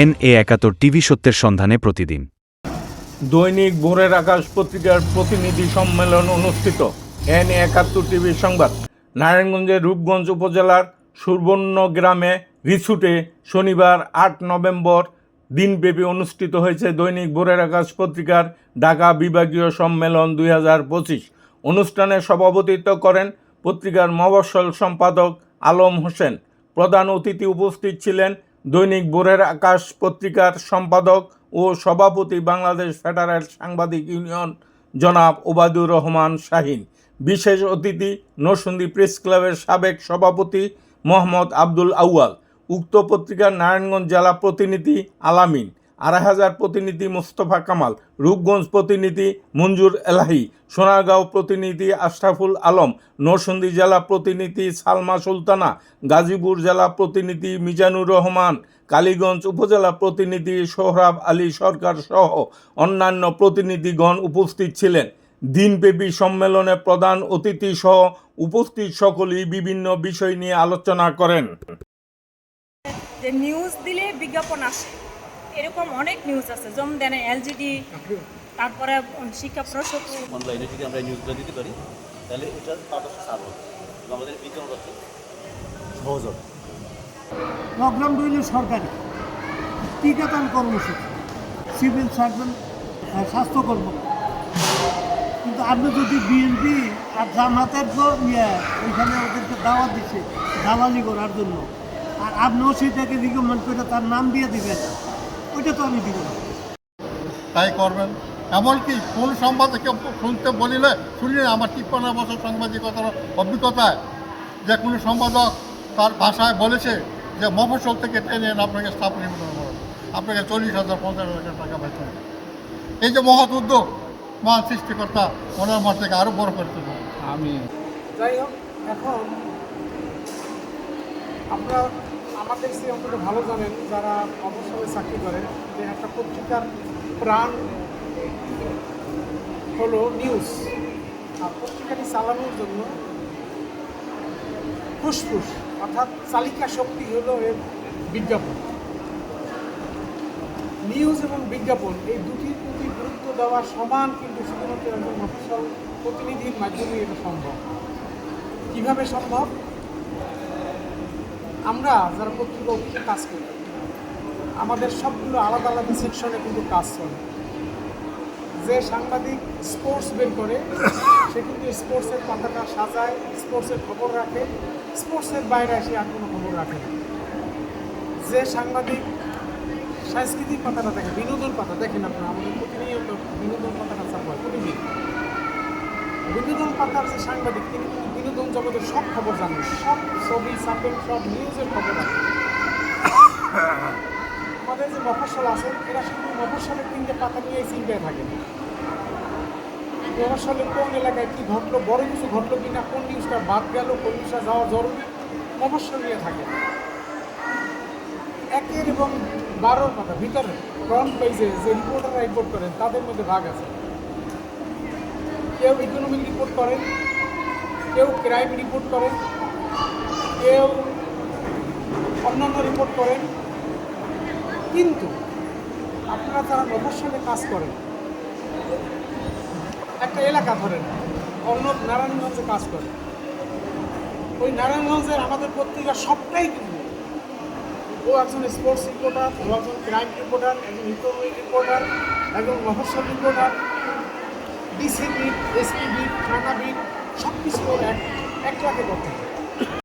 N A একাত্তর TV সত্যের সন্ধানে প্রতিদিন। দৈনিক ভোরের আকাশ পত্রিকার প্রতিনিধি সম্মেলন অনুষ্ঠিত। এন এ একাত্তর টিভির সংবাদ। নারায়ণগঞ্জের রূপগঞ্জ উপজেলার সুবর্ণ গ্রামে রিসুটে শনিবার আট নভেম্বর দিনব্যাপী অনুষ্ঠিত হয়েছে দৈনিক ভোরের আকাশ পত্রিকার ঢাকা বিভাগীয় সম্মেলন দুই হাজার পঁচিশ। অনুষ্ঠানে সভাপতিত্ব করেন পত্রিকার মফস্বল সম্পাদক আলম হোসেন। প্রধান অতিথি উপস্থিত ছিলেন দৈনিক বোরের আকাশ পত্রিকার সম্পাদক ও সভাপতি বাংলাদেশ ফেডারেল সাংবাদিক ইউনিয়ন জনাব ওবায়দুর রহমান শাহিন। বিশেষ অতিথি নরসুন্দী প্রেস ক্লাবের সাবেক সভাপতি মোহাম্মদ আব্দুল আউয়াল। উক্ত পত্রিকার নারায়ণগঞ্জ জেলা প্রতিনিধি আলামিন। আড়াই হাজার প্রতিনিধি মোস্তফা কামাল, রূপগঞ্জ প্রতিনিধি মঞ্জুর এলাহি, সোনারগাঁও প্রতিনিধি আশরাফুল আলম, নরসিংদী জেলা প্রতিনিধি সালমা সুলতানা, গাজীপুর জেলা প্রতিনিধি মিজানুর রহমান, কালীগঞ্জ উপজেলা প্রতিনিধি সোহরাব আলী সরকার সহ অন্যান্য প্রতিনিধিগণ উপস্থিত ছিলেন। দিনব্যাপী সম্মেলনে প্রধান অতিথি সহ উপস্থিত সকলেই বিভিন্ন বিষয় নিয়ে আলোচনা করেন। নিউজ দিলে বিজ্ঞাপন আসে। এরকম অনেক নিউজ আছে। যেমন দেন এলজিডি তারপরে শিক্ষা প্রসব। অনলাইনে যদি আমরা নিউজগুলো দিতে পারি তাহলে এটা পারদর্শী সার হবে আমাদের বিজ্ঞান করতে সহজ হবে। প্রোগ্রাম রইল সরকারি। টিকাদান কর্মসূচি। সিভিল সার্জন আহ, স্বাস্থ্যকর্ম কিন্তু আপনি যদি বিএনপি আর জামাতের ইয়ে ওইখানে ওদেরকে দাওয়াত দিচ্ছে দালালি করার জন্য আর আপনিও সেটাকে রিকমেন্ড করে তার নাম দিয়ে দিবেন ওইটা তো আমি দিব না। তাই করবেন। এমনকি কোন সংবাদকে শুনতে বলিলে শুনলে আমার তিপ্পান্ন বছর সাংবাদিকতার অভিজ্ঞতায়। যে কোনো সম্পাদক তার ভাষায় বলেছে যে মফসল থেকে টেনে এনে আপনাকে স্টাফ নিবেদন করুন আপনাকে চল্লিশ হাজার পঞ্চাশ হাজার টাকা বেতন এই যে মহৎ উদ্যোগ মহান সৃষ্টিকর্তা ওনার মাঠ থেকে আরও বড় করতে আমি যাই হোক এখন আপনারা আমাদের সে অন্তত ভালো জানেন, যারা অবসরে চাকরি করেন যে একটা পত্রিকার প্রাণ হলো নিউজ আর পত্রিকাটি চালানোর জন্য ফুসফুস, অর্থাৎ চালিকা শক্তি হলো এর বিজ্ঞাপন। নিউজ এবং বিজ্ঞাপন, এই দুটির প্রতি গুরুত্ব দেওয়া সমান, কিন্তু শুধুমাত্র একজন প্রতিনিধির মাধ্যমে এটা সম্ভব। কীভাবে সম্ভব? আমরা যারা পত্রিকা অফিসে কাজ করি, আমাদের সবগুলো আলাদা আলাদা সেকশনে কিন্তু কাজ চলে। যে সাংবাদিক স্পোর্টস বের করে, সে কিন্তু স্পোর্টসের পাতাটা সাজায় স্পোর্টসের খবর রাখে স্পোর্টসের বাইরে এসে আর কোনো খবর রাখে যে সাংবাদিক সাংস্কৃতিক পাতাটা দেখে, বিনোদন পাতা, দেখেন আপনারা, আমাদের প্রতিনিয়ত বিনোদন পাতাটা চাপ হয়, প্রতিদিন। বিনোদন পাতার যে সাংবাদিক, তিনি কিন্তু বিনোদন জগতের সব খবর জানেন। সব ছবি সাপেন সব নিউজের খবর রাখেন আমাদের যে মফস্বল আছে, এরা শুধু মফস্বলের তিনটে পাতা নিয়ে এই চিন্তায় থাকে। মফস্বলের কোন এলাকায় কী ঘটলো, বড় কিছু ঘটলো কিনা, কোন নিউজটা বাদ গেল, কোন নিউজটা যাওয়া জরুরি, মফস্বল নিয়ে থাকে। একের এবং বারোর কথা, ভিতরে ফ্রন্ট পেজে যে রিপোর্টাররা রিপোর্ট করেন তাদের মধ্যে ভাগ আছে। কেউ ইকোনমিক রিপোর্ট করেন, কেউ ক্রাইম রিপোর্ট করেন, কেউ অন্যান্য রিপোর্ট করেন, কিন্তু আপনারা তারা যারা মফস্বলে কাজ করেন, একটা এলাকা ধরেন অন্য নারায়ণগঞ্জে কাজ করে ওই নারায়ণগঞ্জের আমাদের পত্রিকা সবটাই কিন্তু ও একজন স্পোর্টস রিপোর্টার ও একজন ক্রাইম রিপোর্টার একজন ইকোনমিক রিপোর্টার একজন মফস্বল reporter DC beat SP beat থানা বিট সব কিছু এক এক লাখে করতে